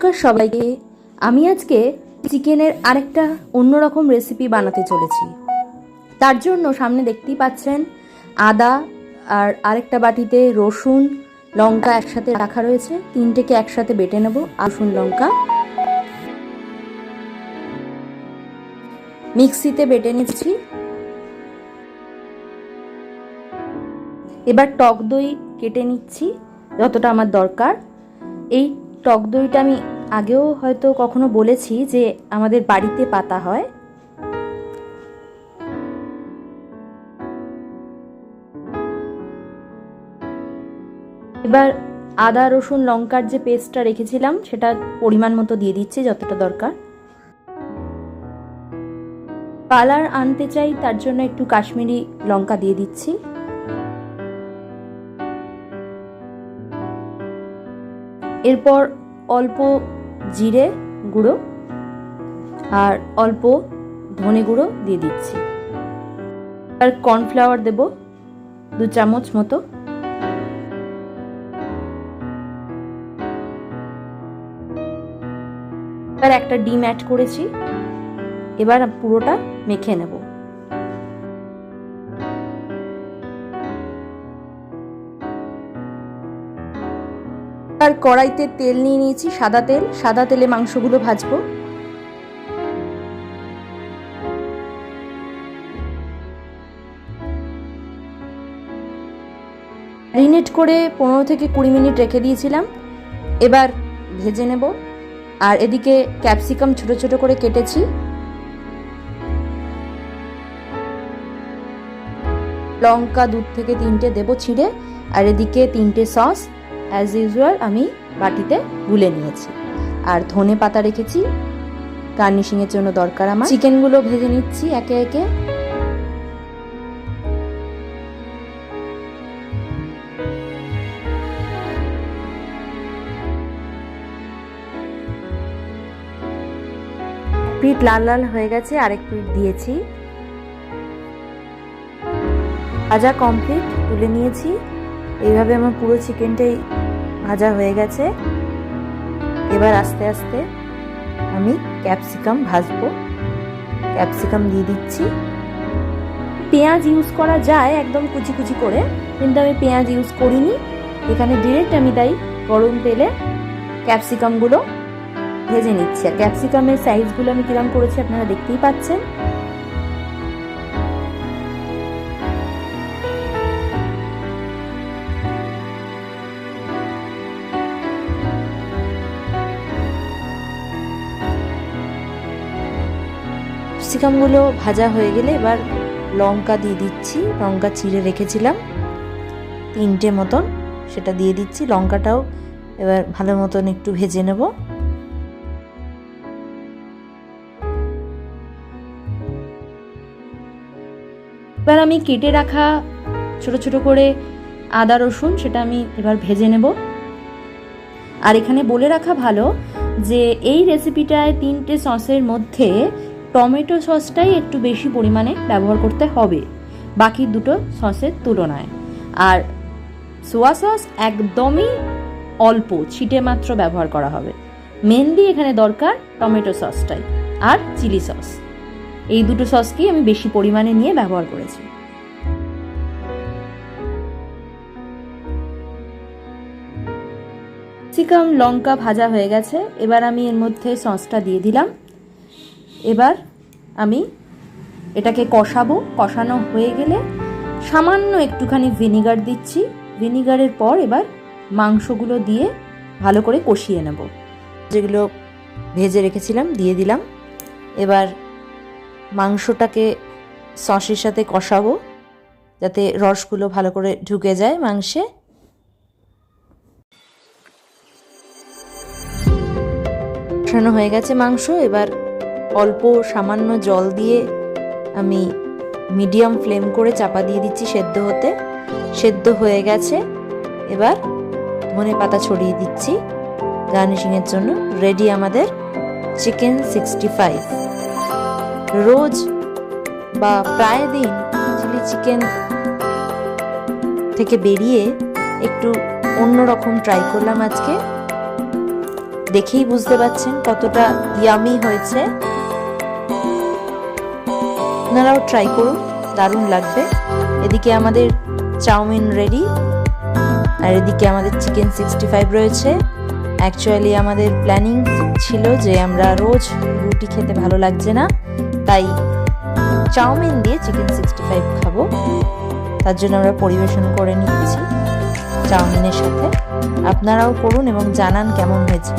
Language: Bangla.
নমস্কার সবাইকে। আমি আজকে চিকেনের আরেকটা অন্যরকম রেসিপি বানাতে চলেছি। তার জন্য সামনে দেখতেই পাচ্ছেন আদা আর আরেকটা বাটিতে রসুন, লঙ্কা একসাথে রাখা রয়েছে। তিনটেকে একসাথে বেটে নেব, রসুন, লঙ্কা। মিক্সিতে বেটে নিচ্ছি। এবার টক দই কেটে নিচ্ছি, যতটা আমার দরকার। এই টক দইটা আমি আগেও হয়তো কখনো বলেছি যে আমাদের বাড়িতে পাতা হয়। এবার আদা, রসুন, লঙ্কার যে পেস্টটা রেখেছিলাম সেটা পরিমাণ মতো দিয়ে দিচ্ছি, যতটা দরকার। কালার আনতে চাই, তার জন্য একটু কাশ্মীরি লঙ্কা দিয়ে দিচ্ছি। এরপর অল্প জিরে গুঁড়ো আর অল্প ধনে গুঁড়ো দিয়ে দিচ্ছি। আর কর্নফ্লাওয়ার দেব দু চামচ মতো। এবার একটা ডিম অ্যাড করেছি। এবার পুরোটা মেখে নেব। আর কড়াইতে তেল নিয়ে নিয়েছি, সাদা তেল। সাদা তেলে মাংসগুলো ভাজবো। ম্যারিনেট করে পনেরো থেকে কুড়ি মিনিট রেখে দিয়েছিলাম। এবার ভেজে নেব। আর এদিকে ক্যাপসিকাম ছোট ছোট করে কেটেছি। লঙ্কা দুধ থেকে তিনটে দেবো ছিঁড়ে। আর এদিকে তিনটে সস। অ্যাজ ইউজুয়াল আমি বাটিতে গুলে নিয়েছি। আর ধনে পাতা রেখেছি। গার্নিশিংয়ের জন্য দরকার আমার। চিকেনগুলো ভেজে নিচ্ছি একে একে। পিঠ লাল লাল হয়ে গেছে, আরেক পিঠ দিয়েছি। ভাজা কমপ্লিট তুলে নিয়েছি। এইভাবে আমার পুরো চিকেনটাই ভাজা হয়ে গেছে। এবার আস্তে আস্তে আমি ক্যাপসিকাম ভাজবো। ক্যাপসিকাম দিয়ে দিচ্ছি। পেঁয়াজ ইউজ করা যায় একদম কুচি কুচি করে, কিন্তু আমি পেঁয়াজ ইউজ করিনি। এখানে ডিরেক্ট আমি তাই গরম তেলে ক্যাপসিকামগুলো ভেজে নিচ্ছি। আর ক্যাপসিকামের সাইজগুলো আমি কিরম করেছি আপনারা দেখতেই পাচ্ছেন। ক্যাপসিকামগুলো ভাজা হয়ে গেলে এবার লঙ্কা দিয়ে দিচ্ছি, লঙ্কা চিড়ে রেখেছিলাম। তিনটে মতন সেটা দিয়ে দিচ্ছি, লঙ্কাটাও এবার ভালো মতন একটু ভেজে নেব। এবার আমি কেটে রাখা ছোট ছোট করে আদা, রসুন সেটা আমি এবার ভেজে নেব। আর এখানে বলে রাখা ভালো যে এই রেসিপিটায় তিনটে সসের মধ্যে টমেটো সসটাই একটু বেশি পরিমাণে ব্যবহার করতে হবে, বাকি দুটো সসের তুলনায়। আর সোয়া সস একদমই অল্প, ছিটে মাত্র ব্যবহার করা হবে। মেনলি এখানে দরকার টমেটো সসটাই আর চিলি সস। এই দুটো সসকেই আমি বেশি পরিমাণে নিয়ে ব্যবহার করেছি। ক্যাপসিকাম, লঙ্কা ভাজা হয়ে গেছে। এবার আমি এর মধ্যে সসটা দিয়ে দিলাম। এবার আমি এটাকে কষাবো। কষানো হয়ে গেলে সামান্য একটুখানি ভিনিগার দিচ্ছি। ভিনিগারের পর এবার মাংসগুলো দিয়ে ভালো করে কষিয়ে নেব। যেগুলো ভেজে রেখেছিলাম, দিয়ে দিলাম। এবার মাংসটাকে সসের সাথে কষাবো, যাতে রসগুলো ভালো করে ঢুকে যায় মাংসে। কষানো হয়ে গেছে মাংস। এবার অল্প সামান্য জল দিয়ে আমি মিডিয়াম ফ্লেম করে চাপা দিয়ে দিচ্ছি সেদ্ধ হতে। সেদ্ধ হয়ে গেছে। এবার ধনে পাতা ছড়িয়ে দিচ্ছি গার্নিশিংয়ের জন্য। রেডি আমাদের চিকেন সিক্সটি ফাইভ রোজ বা প্রায় দিন চিলি চিকেন থেকে বেরিয়ে একটু অন্যরকম ট্রাই করলাম আজকে। দেখেই বুঝতে পাচ্ছেন কতটা ইয়ামি হয়েছে। আপনারাও ট্রাই করুন, দারুণ লাগবে। এদিকে আমাদের চাউমিন রেডি আর এদিকে আমাদের চিকেন সিক্সটি ফাইভ রয়েছে। অ্যাকচুয়ালি আমাদের প্ল্যানিং ছিল যে আমরা রোজ রুটি খেতে ভালো লাগছে না, তাই চাউমিন দিয়ে চিকেন সিক্সটি ফাইভ খাব। তার জন্য আমরা পরিবেশন করে নিচ্ছি চাউমিনের সাথে। আপনারাও করুন এবং জানান কেমন হয়েছে।